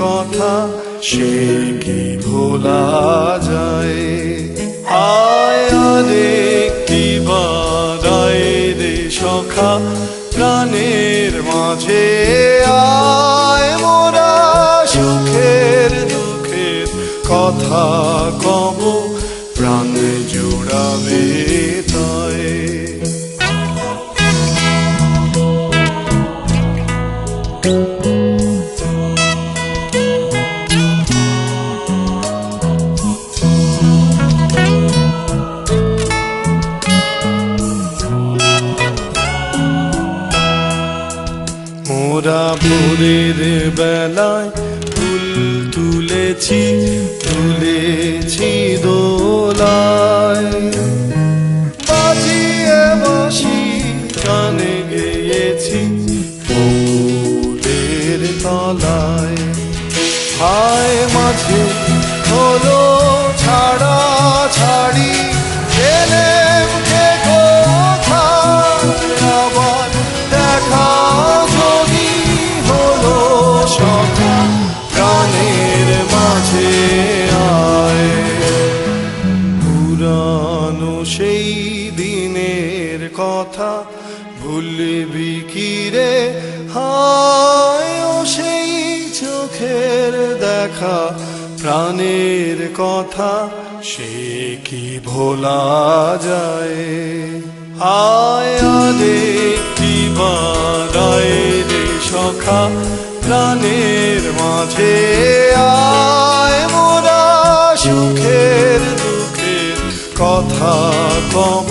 কথা, সে কি ভোলা যায়? আয় আরে কি বাদায় রে সখা, প্রাণের মাঝে আয় মোরা সুখের দুঃখের কথা কব, প্রাণ জুড়াবে তাই। মোরা ভোরের বেলায় ফুল তুলেছি তুলেছি। কথা ভুলবি কি রে? হায় সেই চোখের দেখা, প্রাণের কথা সে কি ভোলা যায়? আয় আরে কি বাদায় রে সখা, প্রাণের মাঝে আয় মোরা সুখের দুঃখের কথা কব।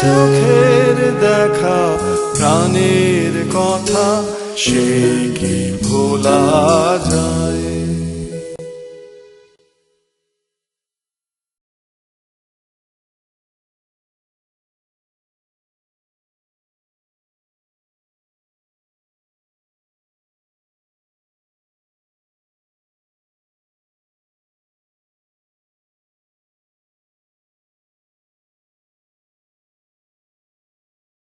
চোখের দেখা প্রাণের কথা সে কি ভোলা যায়?